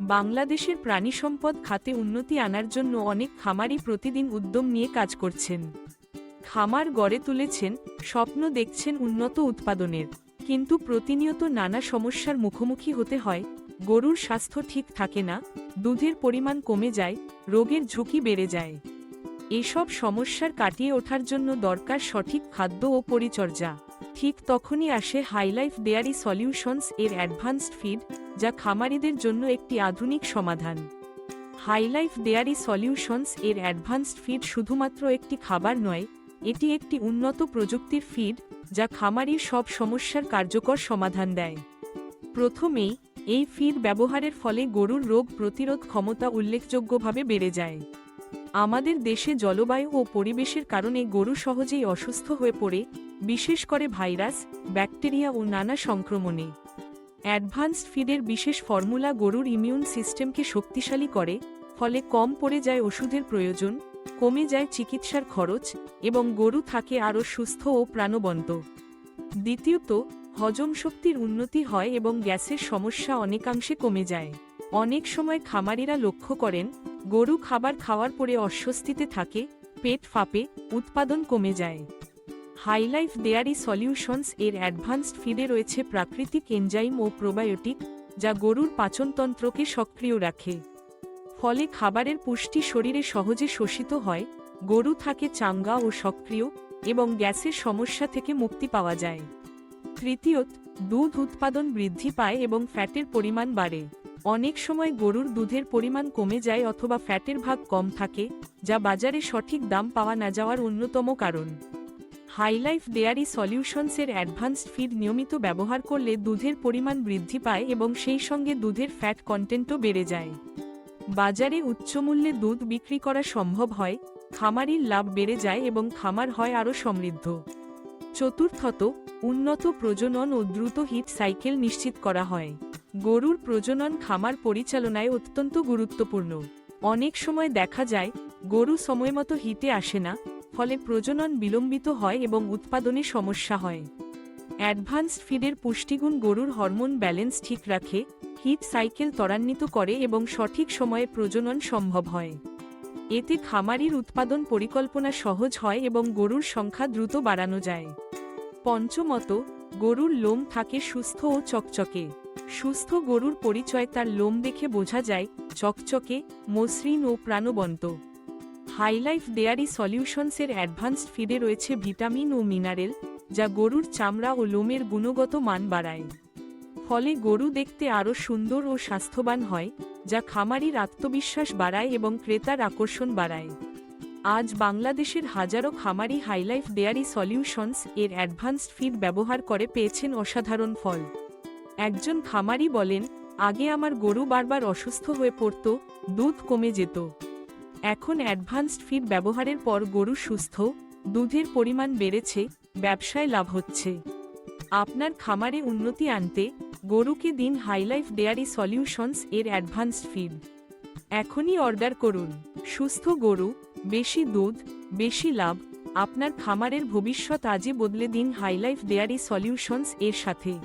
বাংলাদেশের প্রাণী সম্পদ খাতে উন্নতি আনার জন্য অনেক খামারি প্রতিদিন উদ্যম নিয়ে কাজ করছেন। খামার গড়ে তুলেছেন, স্বপ্ন দেখছেন উন্নত উৎপাদনের। কিন্তু প্রতিনিয়ত নানা সমস্যার মুখোমুখি হতে হয়, গরুর স্বাস্থ্য ঠিক থাকে না, দুধের পরিমাণ কমে যায়, রোগের ঝুঁকি বেড়ে যায়। এসব সমস্যার কাটিয়ে ওঠার জন্য দরকার সঠিক খাদ্য ও পরিচর্যা। ঠিক তখনই আসে হাইলাইফ ডেয়ারি সলিউশনস এর অ্যাডভান্সড ফিড, যা খামারিদের জন্য একটি আধুনিক সমাধান। হাইলাইফ ডেয়ারি সলিউশনস এর অ্যাডভান্সড ফিড শুধুমাত্র একটি খাবার নয়, এটি একটি উন্নত প্রযুক্তির ফিড, যা খামারির সব সমস্যার কার্যকর সমাধান দেয়। প্রথমেই, এই ফিড ব্যবহারের ফলে গরুর রোগ প্রতিরোধ ক্ষমতা উল্লেখযোগ্যভাবে বেড়ে যায়। আমাদের দেশে জলবায়ু ও পরিবেশের কারণে গরু সহজেই অসুস্থ হয়ে পড়ে বিশেষ করে ভাইরাস, ব্যাকটেরিয়া ও নানা সংক্রমণে। অ্যাডভান্সড ফিডের বিশেষ ফর্মুলা গরুর ইমিউন সিস্টেমকে শক্তিশালী করে, ফলে কম পড়ে যায় ওষুধের প্রয়োজন, কমে যায় চিকিৎসার খরচ এবং গরু থাকে আরও সুস্থ ও প্রাণবন্ত। দ্বিতীয়ত, হজম শক্তির উন্নতি হয় এবং গ্যাসের সমস্যা অনেকাংশে কমে যায়। অনেক সময় খামারিরা লক্ষ্য করেন, গরু খাবার খাওয়ার পরে অস্বস্তিতে থাকে, পেট ফাঁপে, উৎপাদন কমে যায়। হাইলাইফ ডেয়ারি সলিউশনস, এর অ্যাডভান্সড ফিডে রয়েছে প্রাকৃতিক এনজাইম ও প্রোবায়োটিক, যা গরুর পাচনতন্ত্রকে সক্রিয় রাখে। ফলে খাবারের পুষ্টি শরীরে সহজে শোষিত হয়, গরু থাকে চাঙ্গা ও সক্রিয়, এবং গ্যাসের সমস্যা থেকে মুক্তি পাওয়া যায়। তৃতীয়ত, দুধ উৎপাদন বৃদ্ধি পায় এবং ফ্যাটের পরিমাণ বাড়ে। অনেক সময় গরুর দুধের পরিমাণ কমে যায় অথবা ফ্যাটের ভাগ কম থাকে, যা বাজারে সঠিক দাম পাওয়া না যাওয়ার অন্যতম কারণ। হাইলাইফ ডেয়ারি সলিউশনসের অ্যাডভান্সড ফিড নিয়মিত ব্যবহার করলে দুধের পরিমাণ বৃদ্ধি পায় এবং সেই সঙ্গে দুধের ফ্যাট কন্টেন্টও বেড়ে যায়। বাজারে উচ্চমূল্যে দুধ বিক্রি করা সম্ভব হয়, খামারির লাভ বেড়ে যায় এবং খামার হয় আরও সমৃদ্ধ। চতুর্থত, উন্নত প্রজনন ও দ্রুত হিট সাইকেল নিশ্চিত করা হয়। গরুর প্রজনন খামার পরিচালনায় অত্যন্ত গুরুত্বপূর্ণ। অনেক সময় দেখা যায়, গরু সময়মতো হিটে আসে না ফলে প্রজনন বিলম্বিত হয় এবং উৎপাদনে সমস্যা হয়। অ্যাডভান্সড ফিডের পুষ্টিগুণ গরুর হরমোন ব্যালেন্স ঠিক রাখে, হিট সাইকেল ত্বরান্বিত করে এবং সঠিক সময়ে প্রজনন সম্ভব হয়। এতে খামারির উৎপাদন পরিকল্পনা সহজ হয় এবং গরুর সংখ্যা দ্রুত বাড়ানো যায়। পঞ্চমত, গরুর লোম থাকে সুস্থ ও চকচকে। সুস্থ গরুর পরিচয় তার লোম দেখে বোঝা যায়, চকচকে, মসৃণ ও প্রাণবন্ত। হাইলাইফ ডেয়ারি সলিউশনসের অ্যাডভান্সড ফিডে রয়েছে ভিটামিন ও মিনারেল, যা গরুর চামড়া ও লোমের গুণগত মান বাড়ায়। ফলে গরু দেখতে আরও সুন্দর ও স্বাস্থ্যবান হয়, যা খামারির আত্মবিশ্বাস বাড়ায় এবং ক্রেতার আকর্ষণ বাড়ায়। আজ বাংলাদেশের হাজারো খামারি হাইলাইফ ডেয়ারি সলিউশনস এর অ্যাডভান্সড ফিড ব্যবহার করে পেয়েছেন অসাধারণ ফল। একজন খামারি বলেন, আগে আমার গরু বারবার অসুস্থ হয়ে পড়ত, দুধ কমে যেত। এখন অ্যাডভান্সড ফিড ব্যবহারের পর গরু সুস্থ, দুধের পরিমাণ বেড়েছে, ব্যবসায় লাভ হচ্ছে। আপনার খামারে উন্নতি আনতে গরুকে দিন হাইলাইফ ডেয়ারি সলিউশনস এর অ্যাডভান্সড ফিড। এখনই অর্ডার করুন। সুস্থ গরু, বেশি দুধ, বেশি লাভ, আপনার খামারের ভবিষ্যৎ আজই বদলে দিন হাইলাইফ ডেয়ারি সলিউশনস এর সাথে।